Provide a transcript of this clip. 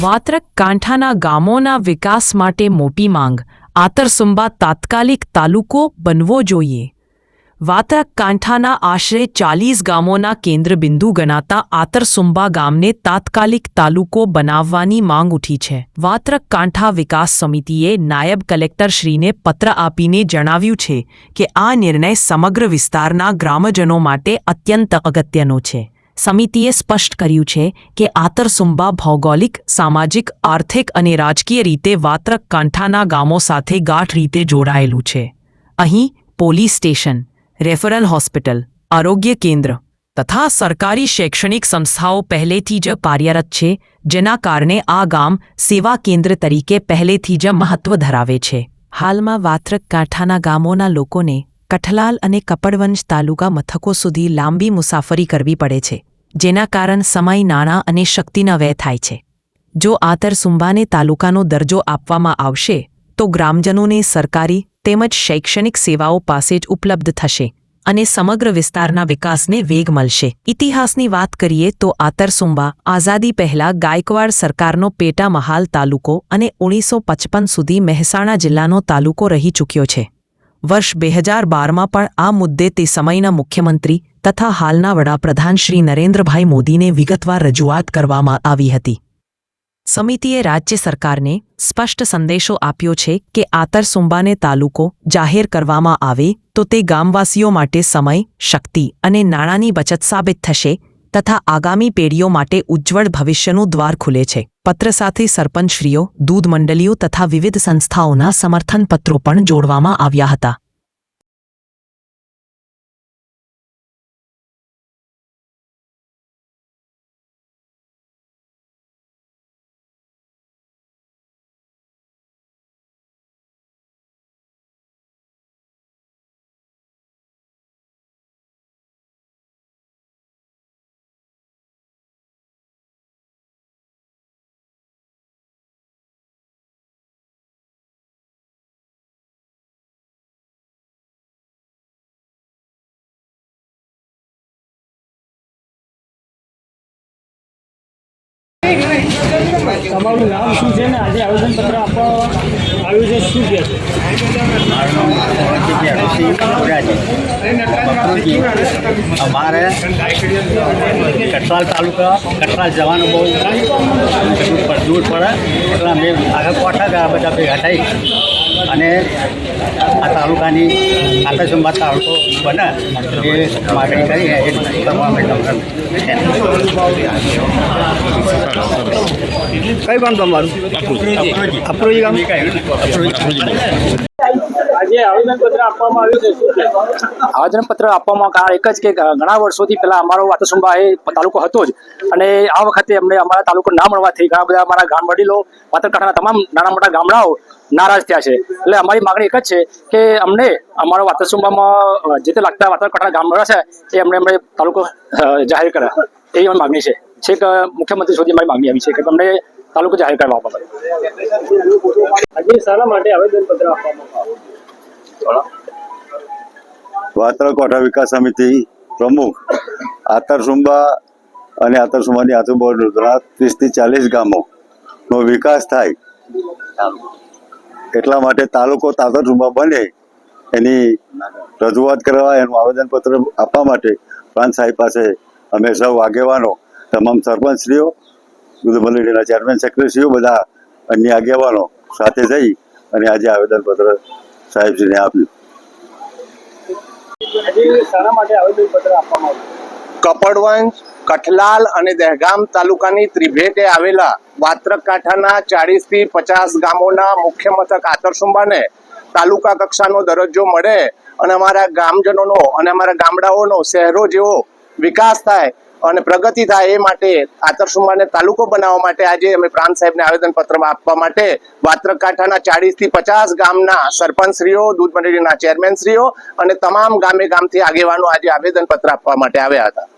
વાત્રક કાંઠાના ગામોના વિકાસ માટે મોટી માંગ. આતરસુંબા તાત્કાલિક તાલુકો બનવો જોઈએ. વાત્રક કાંઠાના આશરે ચાલીસ ગામોના કેન્દ્રબિંદુ ગણાતા આતરસુંબા ગામને તાત્કાલિક તાલુકો બનાવવાની માંગ ઉઠી છે. વાત્રક કાંઠા વિકાસ સમિતિએ નાયબ કલેક્ટરશ્રીને પત્ર આપીને જણાવ્યું છે કે આ નિર્ણય સમગ્ર વિસ્તારના ગ્રામજનો માટે અત્યંત અગત્યનો છે. સમિતિએ સ્પષ્ટ કર્યું છે કે આતરસુંબા ભૌગોલિક, સામાજિક, આર્થિક અને રાજકીય રીતે વાત્રક કાંઠાના ગામો સાથે ગાઢ રીતે જોડાયેલું છે. અહીં પોલીસ સ્ટેશન, રેફરલ હોસ્પિટલ, આરોગ્ય કેન્દ્ર તથા સરકારી શૈક્ષણિક સંસ્થાઓ પહેલેથી જ કાર્યરત છે, જેના કારણે આ ગામ સેવા કેન્દ્ર તરીકે પહેલેથી જ મહત્વ ધરાવે છે. હાલમાં વાત્રક કાંઠાના ગામોના લોકોને કઠલાલ અને કપડવંશ તાલુકા મથકો સુધી લાંબી મુસાફરી કરવી પડે છે, જેના કારણ સમય, નાણાં અને શક્તિના વ્યય થાય છે. જો આતરસુંબાને તાલુકાનો દરજ્જો આપવામાં આવશે, તો ગ્રામજનોને સરકારી તેમજ શૈક્ષણિક સેવાઓ પાસે જ ઉપલબ્ધ થશે અને સમગ્ર વિસ્તારના વિકાસને વેગ મળશે. ઇતિહાસની વાત કરીએ તો આતરસુંબા આઝાદી પહેલા ગાયકવાડ સરકારનો પેટા મહાલ તાલુકો અને ઓગણીસો પચપન સુધી મહેસાણા જિલ્લાનો તાલુકો રહી ચૂક્યો છે. વર્ષ બે હજાર બારમાં પણ આ મુદ્દે તે સમયના મુખ્યમંત્રી તથા હાલના વડાપ્રધાન શ્રી નરેન્દ્રભાઈ મોદીને વિગતવાર રજૂઆત કરવામાં આવી હતી. સમિતિએ રાજ્ય સરકારને સ્પષ્ટ સંદેશો આપ્યો છે કે આતરસુંબાને તાલુકો જાહેર કરવામાં આવે તો તે ગામવાસીઓ માટે સમય, શક્તિ અને નાણાંની બચત સાબિત થશે તથા આગામી પેઢીઓ માટે ઉજ્જવળ ભવિષ્યનું દ્વાર ખુલે છે. પત્ર સાથે સરપંચશ્રીઓ દૂધ મંડળીઓ તથા વિવિધ સંસ્થાઓના સમર્થન પત્રો પણ જોડવામાં આવ્યા હતા. તમારું નામ શું છે ને? આજે આવેદનપત્ર આપવા આવ્યું છે શું છે? અમારે કટરાલ તાલુકા કટરાલ જવાનું બહુ દૂર પડે. એટલે અમે આગળ કોઠા ગયા, બધા ભેગા થઈ. અને આ તાલુકાની આતરસંબા તાલુકો બને એ માગણી કરી એ કરવા માટે કઈ ગામ તમારું? અપરોજી. ગામ? આવેદનપત્ર આપવામાં કારણ એક જ કે ઘણા વર્ષોથી પહેલા અમારો વાતસુંબા એ તાલુકો હતો જ. અને આ વખતે અમને અમારા તાલુકો ના મળવાથી ઘણા બધા અમારા ગામ વડીલો પાત્રકાંઠાના તમામ નાના મોટા ગામડાઓ નારાજ થયા છે. એટલે અમારી માગણી એક જ છે કે અમને અમારો વાતસુંબામાં જે તે લાગતા પાત્રકાંઠાના ગામડા છે એ અમને અમને તાલુકો જાહેર કરે. એવી અમારી માગણી છે. છેક મુખ્યમંત્રી સુધી અમારી માગણી આવી છે કે તમને તાલુકો જાહેર કરવા બાબતે. આજે શાના માટે આવેદનપત્ર આપવામાં વાત્રક કોઠા વિકાસ સમિતિ પ્રમુખ આતરસુંબા અને આતરસુંબાની આજુબાજુના ત્રીસથી ચાલીસ ગામોનો વિકાસ થાય. એટલા માટે તાલુકો તાતરસુંબા બને એની રજૂઆત કરવા, એનું આવેદનપત્ર આપવા માટે પ્રાંત સાહેબ પાસે અમે સૌ આગેવાનો, તમામ સરપંચશ્રીઓ દૂધ મંડળીના ચેરમેન સેક્રેટરીઓ બધા અન્ય આગેવાનો સાથે જઈ અને આજે આવેદનપત્ર સાહેબશ્રીને આપ્યું. કપડવંજ કઠલાલ અને દહેગામ તાલુકાની ત્રિભેટે આવેલા વાત્રક કાંઠાના ચાળીસથી પચાસ ગામોના મુખ્ય મથક આતરસુંબાને તાલુકા કક્ષાનો દરજ્જો મળે અને અમારા ગામજનોનો અને અમારા ગામડાઓનો શહેરો જેવો વિકાસ થાય અને પ્રગતિ થાય એ માટે આતરસુમાને તાલુકો બનાવવા માટે આજે અમે પ્રાંત સાહેબને આવેદનપત્ર આપવા માટે વાત્રક કાંઠાના ચાળીસથી પચાસ ગામના સરપંચશ્રીઓ, દૂધ મંડળીના ચેરમેનશ્રીઓ અને તમામ ગામે ગામથી આગેવાનો આજે આવેદનપત્ર આપવા માટે આવ્યા હતા.